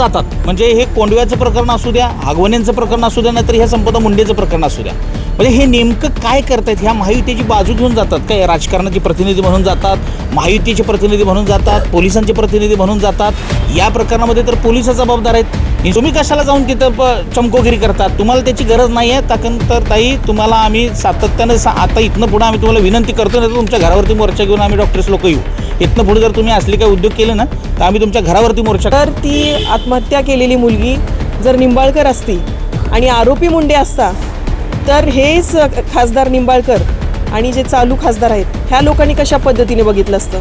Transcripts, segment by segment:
जातात. म्हणजे हे कोंडव्याचं प्रकरण असू द्या आगवण्यांचं प्रकरण असू द्या नाहीतर ह्या संपदा मुंडेचं प्रकरण असू द्या. म्हणजे हे नेमकं काय करतायत? ह्या महायुतीची बाजू घेऊन जातात काय राजकारणाचे प्रतिनिधी म्हणून जातात महायुतीचे प्रतिनिधी म्हणून जातात पोलिसांचे प्रतिनिधी म्हणून जातात. या प्रकरणामध्ये तर पोलीस जबाबदार आहेत. तुम्ही कशाला जाऊन तिथं प- चमकोगिरी करतात? तुम्हाला त्याची गरज नाही आहे ताकन तर ताई तुम्हाला आम्ही सातत्यानं सा आता इथनं पुढं आम्ही तुम्हाला विनंती करतो नाही तर तुमच्या घरावरती मोर्चा घेऊन आम्ही डॉक्टर्स लोक येऊ. इथनं पुढे जर तुम्ही असले काही उद्योग केले ना तर आम्ही तुमच्या घरावरती मोर्चा तर ती आत्महत्या केलेली मुलगी जर निंबाळकर असती आणि आरोपी मुंडे असता तर हेच खासदार निंबाळकर आणि जे चालू खासदार आहेत ह्या लोकांनी कशा पद्धतीने बघितलं असतं?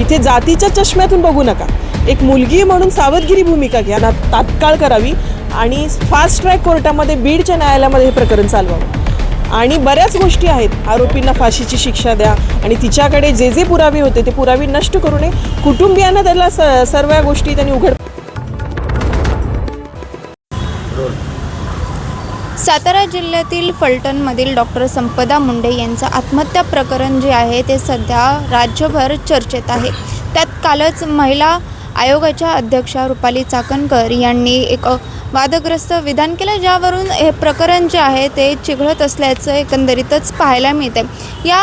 इथे जातीच्या चष्म्यातून बघू नका. एक मुलगी म्हणून सावधगिरी भूमिका घ्या तात्काळ करावी आणि फास्ट ट्रॅक कोर्टामध्ये बीडच्या न्यायालयामध्ये हे प्रकरण चालवावं. आणि बऱ्याच गोष्टी आहेत. आरोपींना फाशीची शिक्षा द्या आणि तिच्याकडे जे जे पुरावे होते ते पुरावे नष्ट करू नये. कुटुंबियांना त्याला स सर्व गोष्टी त्यांनी उघड सातारा जिल्ह्यातील फलटणमधील डॉक्टर संपदा मुंडे यांचं आत्महत्या प्रकरण जे आहे ते सध्या राज्यभर चर्चेत आहे. त्यात कालच महिला आयोगाच्या अध्यक्षा रुपाली चाकणकर यांनी एक वादग्रस्त विधान केलं ज्यावरून हे प्रकरण जे आहे ते चिघळत असल्याचं एकंदरीतच पाहायला मिळते या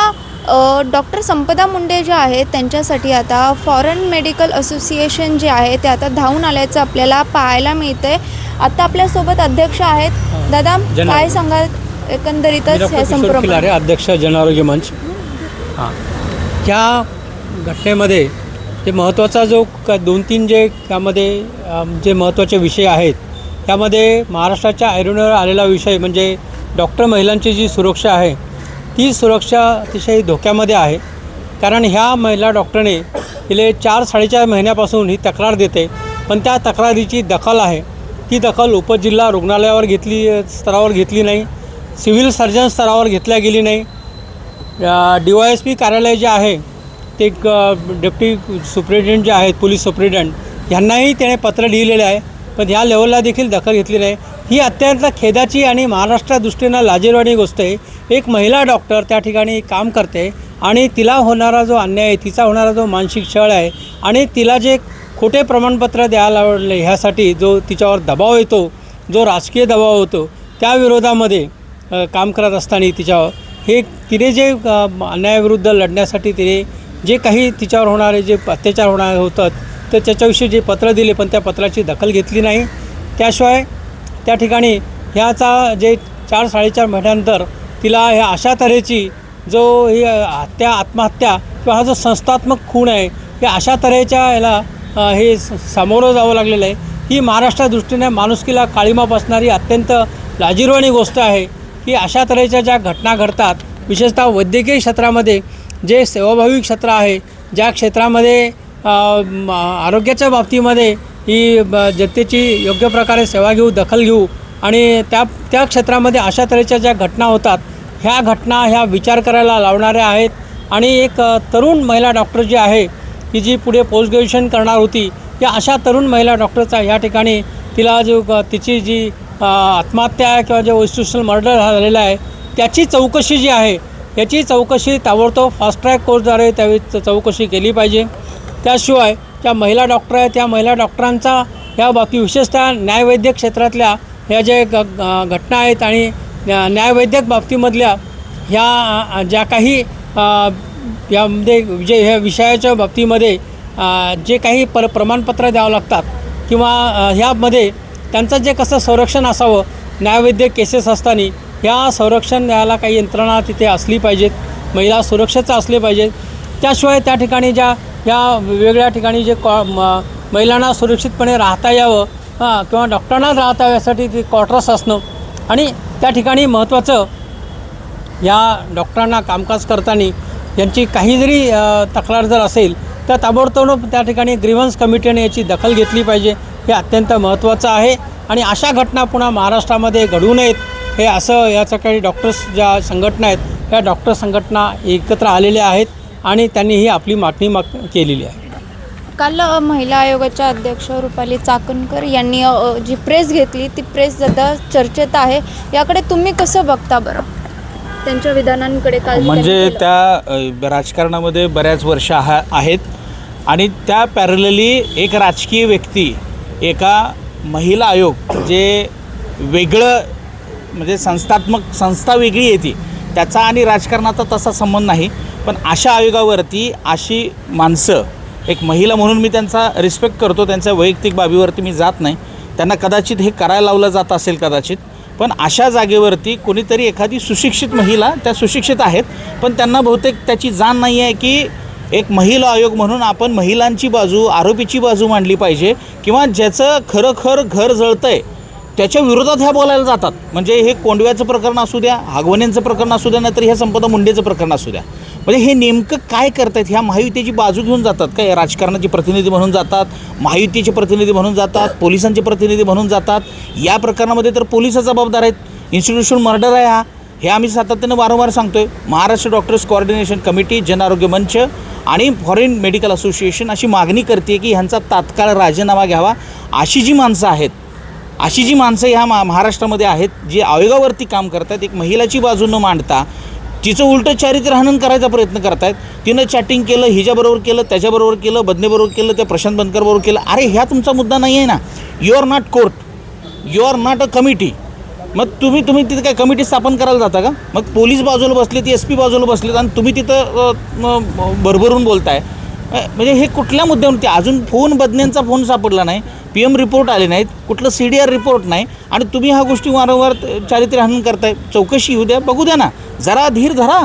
डॉक्टर संपदा मुंडे जे आहेत त्यांच्यासाठी आता फॉरेन मेडिकल असोसिएशन जे आहे ते आता धावून आल्याचं आपल्याला पाहायला मिळतंय. आता आपल्यासोबत अध्यक्ष आहेत. दादा काय सांगाल? एकंदरीतच हे खिलारे अध्यक्ष जन आरोग्य मंच. हां. घटनेमध्ये जे महत्त्वाचा जो क दोन तीन जे त्यामध्ये जे महत्त्वाचे विषय आहेत त्यामध्ये महाराष्ट्राच्या ऐरणीवर आलेला विषय म्हणजे डॉक्टर महिलांची जी सुरक्षा आहे ती सुरक्षा अतिशय धोक्यामध्ये आहे. कारण ह्या महिला डॉक्टरने गेले चार साडेचार महिन्यापासून ही तक्रार देते पण त्या तक्रारीची दखल आहे. ती दखल उपजिल्हा रुग्णालयावर घेतली स्तरावर घेतली नाही सिव्हिल सर्जन स्तरावर घेतल्या गेली नाही. डी वाय एस पी कार्यालय जे आहे ते क- डेप्टी सुप्रिटेंडेंट जे आहेत पोलीस सुप्रिटेंडेंट यांनाही त्याने पत्र लिहिलेले आहे. पण ह्या लेवलला देखील दखल घेतली नाही. ही अत्यंत खेदाची आणि महाराष्ट्रा दृष्टीनं लाजीरवाणी गोष्ट आहे. एक महिला डॉक्टर त्या ठिकाणी काम करते आणि तिला होणारा जो अन्याय आहे तिचा होणारा जो मानसिक छळ आहे आणि तिला जे खोटे प्रमाणपत्र द्यायला आवडले ह्यासाठी जो तिच्यावर दबाव येतो जो राजकीय दबाव होतो त्या विरोधामध्ये काम करत असताना तिच्यावर. हे तिने जे अन्यायाविरुद्ध लढण्यासाठी तिने जे काही तिच्यावर होणारे जे अत्याचार होणारे होतात तर त्याच्याविषयी जे पत्र दिले पण त्या पत्राची दखल घेतली नाही. त्याशिवाय त्या ठिकाणी ह्याचा जे चार साडेचार महिन्यानंतर तिला ह्या अशा तऱ्हेची जो ही हत्या आत्महत्या किंवा हा जो संस्थात्मक खून आहे हे अशा तऱ्हेच्या ह्याला हे स- सामोरं जावं लागलेलं आहे. ही महाराष्ट्रा दृष्टीने माणुसकीला काळीमा बसणारी अत्यंत लाजीरवाणी गोष्ट आहे की अशा तऱ्हेच्या ज्या घटना घडतात विशेषतः वैद्यकीय क्षेत्रामध्ये जे सेवाभावी क्षेत्र आहे ज्या क्षेत्रामध्ये आरोग्याच्या बाबतीमध्ये ही ब- जनतेची योग्य प्रकारे सेवा घेऊ दखल घेऊ आणि त्या त्या क्षेत्रामध्ये अशा तऱ्हेच्या ज्या घटना होतात ह्या घटना ह्या विचार करायला लावणाऱ्या आहेत आणि एक तरुण महिला डॉक्टर जी आहे की जी पुढे पोस्ट ग्रॅज्युएशन करणार होती या अशा तरुण महिला डॉक्टरचा या ठिकाणी तिला जो तिची जी आत्महत्या आहे किंवा जे इन्स्टिट्युशनल मर्डर झालेला आहे त्याची चौकशी जी आहे याची चौकशी ताबडतोब फास्ट ट्रॅक कोर्सद्वारे त्यावेळी चौकशी केली पाहिजे. त्याशिवाय ज्या महिला डॉक्टर आहेत त्या महिला डॉक्टरांचा या बाबतीत विशेषतः न्यायवैद्यक क्षेत्रातल्या ह्या ज्या ग घटना आहेत आणि न्यायवैद्यक बाबतीमधल्या ह्या ज्या काही यामध्ये जे ह्या विषयाच्या बाबतीमध्ये जे काही पर प्रमाणपत्र द्यावं लागतात किंवा ह्यामध्ये त्यांचं जे कसं संरक्षण असावं न्यायवैद्यक केसेस असताना ह्या संरक्षण द्यायला काही यंत्रणा तिथे असली पाहिजेत महिला सुरक्षेचं असले पाहिजेत. त्याशिवाय त्या ठिकाणी ज्या या वेगवेगळ्या ठिकाणी जे कॉ म- महिलांना सुरक्षितपणे राहता यावं हां किंवा डॉक्टरांनाच राहता यासाठी ते क्वार्टर्स असणं. आणि त्या ठिकाणी महत्त्वाचं या डॉक्टरांना कामकाज करताना यांची काही जरी तक्रार जर असेल तर ताबडतोब त्या ठिकाणी ग्रीव्हन्स कमिटीने याची दखल घेतली पाहिजे. हे अत्यंत महत्त्वाचं आहे. आणि अशा घटना पुन्हा महाराष्ट्रामध्ये घडू नयेत. हे असं याचं काही डॉक्टर्स ज्या संघटना आहेत या डॉक्टर संघटना एकत्र आलेल्या आहेत. आणि त्यांनी ही आपली मागणी माग केलेली आहे. काल महिला आयोगाच्या अध्यक्ष रुपाली चाकणकर यांनी जी प्रेस घेतली ती प्रेस सध्या चर्चेत आहे. याकडे तुम्ही कसं बघता बरं? त्यांच्या विधानांकडे काल म्हणजे. त्या राजकारणामध्ये बऱ्याच वर्ष आहेत. आणि त्या पॅरलली एक राजकीय व्यक्ती एका महिला आयोग जे वेगळं म्हणजे संस्थात्मक संस्था वेगळी येते त्याचा आणि राजकारणाचा तसा संबंध नाही पण अशा आयोगावरती अशी माणसं एक महिला म्हणून मी त्यांचा रिस्पेक्ट करतो त्यांच्या वैयक्तिक बाबीवरती मी जात नाही. त्यांना कदाचित हे करायला लावलं जात असेल कदाचित पण अशा जागेवरती कोणीतरी एखादी सुशिक्षित महिला त्या सुशिक्षित आहेत पण त्यांना बहुतेक त्याची जाण नाही आहे की एक महिला आयोग म्हणून आपण महिलांची बाजू आरोपीची बाजू मांडली पाहिजे किंवा ज्याचं खरं घर जळतं आहे त्याच्या विरोधात ह्या बोलायला जातात. म्हणजे हे कोंडव्याचं प्रकरण असू द्या हागवण्यांचं प्रकरण असू द्या नाहीतर हे संपदा मुंडेचं प्रकरण असू द्या. म्हणजे हे नेमकं काय करतायत? ह्या महायुतीची बाजू घेऊन जातात काय राजकारणाचे प्रतिनिधी म्हणून जातात महायुतीचे प्रतिनिधी म्हणून जातात पोलिसांचे प्रतिनिधी म्हणून जातात? या प्रकरणामध्ये तर पोलीस जबाबदार आहेत. इन्स्टिट्यूशन मर्डर आहे हा. हे आम्ही सातत्यानं वारंवार सांगतो आहे Maharashtra doctors coordination committee Janarogya Manch आणि फॉरेन मेडिकल असोसिएशन अशी मागणी करते की ह्यांचा तात्काळ राजीनामा घ्यावा. अशी जी माणसं आहेत अशी जी माणसं ह्या मा महाराष्ट्रामध्ये आहेत जी आयोगावरती काम करतात एक महिलाची बाजू न मांडता तिचं उलटं चारित्र्यहनन करायचा प्रयत्न करतायत. तिनं चॅटिंग केलं हिच्याबरोबर केलं त्याच्याबरोबर केलं बदनेबरोबर केलं त्या प्रशांत बनकरबरोबर केलं. अरे ह्या तुमचा मुद्दा नाही आहे ना. You are not court you are not a committee मग तुम्ही तुम्ही तिथे काय कमिटी स्थापन करायला जाता का? मग पोलीस बाजूला बसलेत ती एस पी बाजूला बसलेत आणि तुम्ही तिथं भरभरून बोलताय. म्हणजे हे कुठल्या मुद्द्यावरती? अजून फोन बदन्यांचा फोन सापडला नाही पी एम रिपोर्ट आले नाहीत कुठलं सी डी आर रिपोर्ट नाही आणि तुम्ही ह्या गोष्टी वारंवार चारित्र्यहनन करताय. चौकशी येऊ द्या बघू द्या ना. जरा धीर धरा.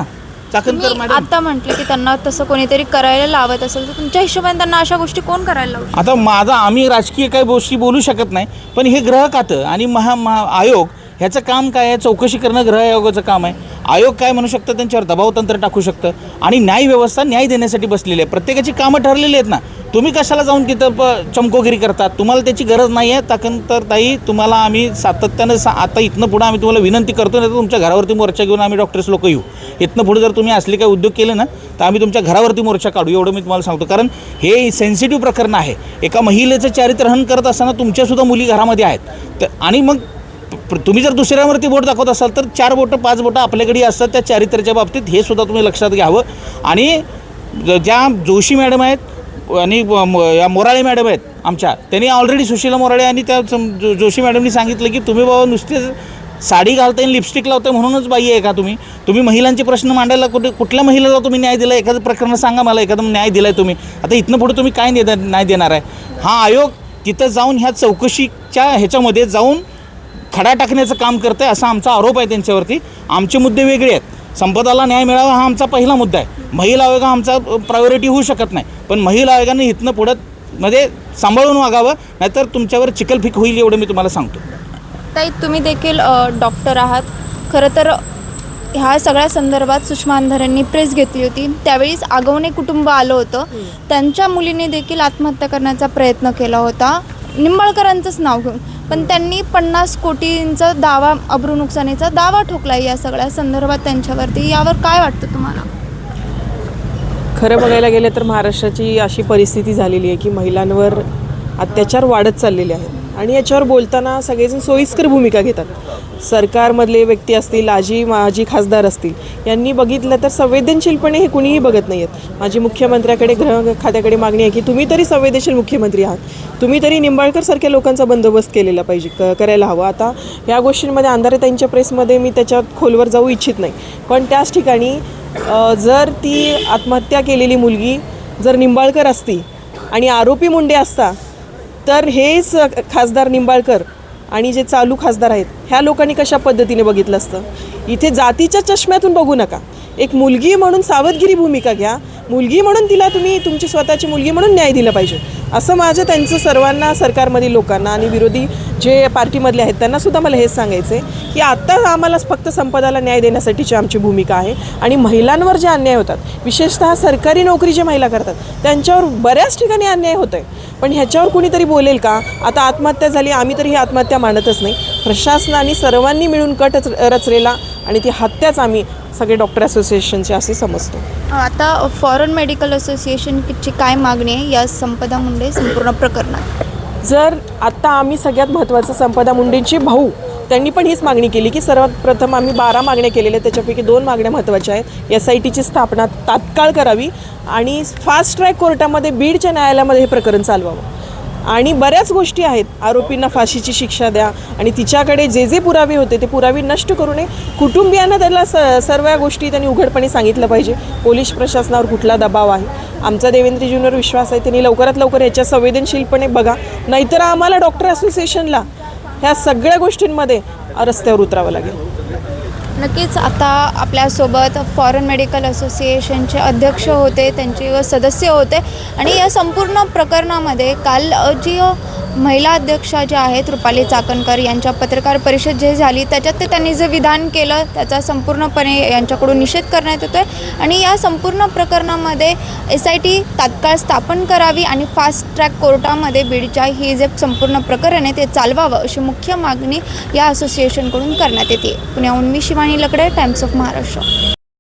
चाकणकर तुम्ही मॅडम आता म्हटलं की त्यांना तसं कोणीतरी करायला लावत असेल तर तुमच्या हिशोबाने त्यांना अशा गोष्टी कोण करायला लावू? आता माझा आम्ही राजकीय काही गोष्टी बोलू शकत नाही पण हे ग्रह खातं आणि महा महा आयोग ह्याचं काम काय आहे? चौकशी करणं ग्रह आयोगाचं काम आहे. आयोग काय म्हणू शकतं? त्यांच्यावर दबाव तंत्र टाकू शकतं. आणि न्याय व्यवस्था न्याय देण्यासाठी बसलेली आहे. प्रत्येकाची कामं ठरलेली आहेत ना. तुम्ही कशाला जाऊन तिथं प चमकोगिरी करतात? तुम्हाला त्याची गरज नाही आहे ताकन तर ताई तुम्हाला आम्ही सातत्यानं सा आता इथनं पुढं आम्ही तुम्हाला विनंती करतो नाही तर तुमच्या घरावरती मोर्चा घेऊन आम्ही डॉक्टर्स लोक येऊ. इथनं पुढे जर तुम्ही असले काही उद्योग केले ना तर आम्ही तुमच्या घरावरती मोर्चा काढू. एवढं मी तुम्हाला सांगतो. कारण हे सेन्सिटिव्ह प्रकरण आहे. एका महिलेचं चारित्रहन करत असताना तुमच्यासुद्धा मुली घरामध्ये आहेत. तर आणि मग तुम्ही जर दुसऱ्यावरती बोट दाखवत असाल तर चार बोटं पाच बोटं आपल्याकडे असतात त्या चारित्र्याच्या बाबतीत. हे सुद्धा तुम्ही लक्षात घ्यावं. आणि ज्या जोशी मॅडम आहेत आणि म- या मोराळे मॅडम आहेत आमच्या त्यांनी ऑलरेडी सुशीला मोराळे आणि त्या जो- जोशी मॅडमनी सांगितलं की तुम्ही बाबा नुसते साडी घालताय आणि लिपस्टिक लावताय म्हणूनच बाई आहे का तुम्ही? तुम्ही महिलांचे प्रश्न मांडायला कुठे कुठल्या महिलेला तुम्ही न्याय दिला एखादं प्रकरण सांगा मला एखादं न्याय दिला आहे तुम्ही. आता इथनं पुढे तुम्ही काय नाही नाही देणार आहे? हा आयोग तिथं जाऊन ह्या चौकशीच्या ह्याच्यामध्ये जाऊन खडा टाकण्याचं काम करतं आहे असा आमचा आरोप आहे त्यांच्यावरती. आमचे मुद्दे वेगळे आहेत. संपदाला न्याय मिळावा हा आमचा पहिला मुद्दा आहे. महिला आयोग हा आमचा प्रायोरिटी होऊ शकत नाही. पण महिला आयोगाने इथनं पुढं मध्ये सांभाळून वागावं नाहीतर तुमच्यावर चिकलफिक होईल एवढं मी तुम्हाला सांगतो. ताई तुम्ही देखील डॉक्टर आहात. खरं तर ह्या सगळ्या संदर्भात सुषमा अंधारेंनी प्रेस घेतली होती. त्यावेळीच आगवणे कुटुंब आलं होतं. त्यांच्या मुलीने देखील आत्महत्या करण्याचा प्रयत्न केला होता. निंबाळकरांचंच नाव घेऊन. पण त्यांनी पन्नास कोटींचा दावा अब्रू नुकसानीचा दावा ठोकला या सगळ्या संदर्भात त्यांच्यावरती. यावर काय वाटतं तुम्हाला? खरं बघायला गेलं तर महाराष्ट्राची अशी परिस्थिती झालेली आहे की महिलांवर अत्याचार वाढत चाललेले आहेत. आणि याच्यावर बोलताना सगळेजण सोयीस्कर भूमिका घेतात. सरकारमधले व्यक्ती असतील आजी माजी खासदार असतील यांनी बघितलं तर संवेदनशीलपणे हे कुणीही बघत नाही आहेत. माझी मुख्यमंत्र्याकडे गृह खात्याकडे मागणी आहे की तुम्ही तरी संवेदनशील मुख्यमंत्री आहात. तुम्ही तरी निंबाळकरसारख्या लोकांचा बंदोबस्त केलेला पाहिजे क करायला हवा. आता या गोष्टींमध्ये अंधारेताईंच्या प्रेसमध्ये मी त्याच्यात खोलवर जाऊ इच्छित नाही. पण त्याच ठिकाणी जर ती आत्महत्या केलेली मुलगी जर निंबाळकर असती आणि आरोपी मुंडे असता तर हेच खासदार निंबाळकर आणि जे चालू खासदार आहेत ह्या लोकांनी कशा पद्धतीने बघितलं असतं? इथे जातीच्या चष्म्यातून बघू नका. एक मुलगी म्हणून सावधगिरी भूमिका घ्या. मुलगी म्हणून तिला तुम्ही तुमची स्वतःची मुलगी म्हणून न्याय दिला पाहिजे. असं माझं त्यांचं सर्वांना सरकारमधील लोकांना आणि विरोधी जे पार्टीमधले आहेत त्यांना सुद्धा मला हेच सांगायचं आहे की आत्ता आम्हाला फक्त संपदाला न्याय देण्यासाठीची आमची भूमिका आहे आणि महिलांवर जे अन्याय होतात विशेषतः सरकारी नोकरी जे महिला करतात त्यांच्यावर बऱ्याच ठिकाणी अन्याय होत आहे पण ह्याच्यावर कुणीतरी बोलेल का? आता आत्महत्या झाली आम्ही तरी ही आत्महत्या मानतच नाही. प्रशासनाने सर्वांनी मिळून कट रच- रचलेला आणि ती हत्याच आम्ही सगळे डॉक्टर असोसिएशनचे असे समजतो. आता फॉरेन मेडिकल असोसिएशनची काय मागणी आहे? या संपदा मुंडे संपूर्ण प्रकरणात. जर आत्ता आम्ही सगळ्यात महत्त्वाचं संपदा मुंडेंचे भाऊ त्यांनी पण हीच मागणी केली की सर्वात प्रथम आम्ही बारा मागण्या केलेल्या त्याच्यापैकी दोन मागण्या महत्त्वाच्या आहेत. एस आय टीची स्थापना तात्काळ करावी आणि फास्ट ट्रॅक कोर्टामध्ये बीडच्या न्यायालयामध्ये हे प्रकरण चालवावं. आणि बऱ्याच गोष्टी आहेत. आरोपींना फाशीची शिक्षा द्या आणि तिच्याकडे जे जे पुरावे होते ते पुरावे नष्ट करू नये. कुटुंबियांना त्याला स सर्व गोष्टी त्यांनी उघडपणे सांगितलं पाहिजे. पोलीस प्रशासनावर कुठला दबाव आहे? आमचा देवेंद्रजींवर विश्वास आहे. त्यांनी लवकरात लवकर ह्याच्या संवेदनशीलपणे बघा. नाहीतर आम्हाला डॉक्टर असोसिएशनला ह्या सगळ्या गोष्टींमध्ये रस्त्यावर उतरावं लागेल. नक्कीच आता आपल्यासोबत फॉरेन मेडिकल असोसिएशनचे अध्यक्ष होते त्यांचे व सदस्य होते. आणि या संपूर्ण प्रकरणामध्ये काल जी महिला अध्यक्षा ज्या आहेत रुपाली चाकणकर यांच्या पत्रकार परिषद जे झाली त्याच्यात ते त्यांनी जे विधान केलं त्याचा संपूर्णपणे यांच्याकडून निषेध करण्यात येतो आहे आणि या संपूर्ण प्रकरणामध्ये एस आय टी तात्काळ स्थापन करावी आणि फास्ट ट्रॅक कोर्टामध्ये बीडच्या ही जे संपूर्ण प्रकरण आहे ते चालवावं अशी मुख्य मागणी या असोसिएशनकडून करण्यात येते. पुण्याहून मी शिवानी लकडे टाइम्स ऑफ महाराष्ट्र.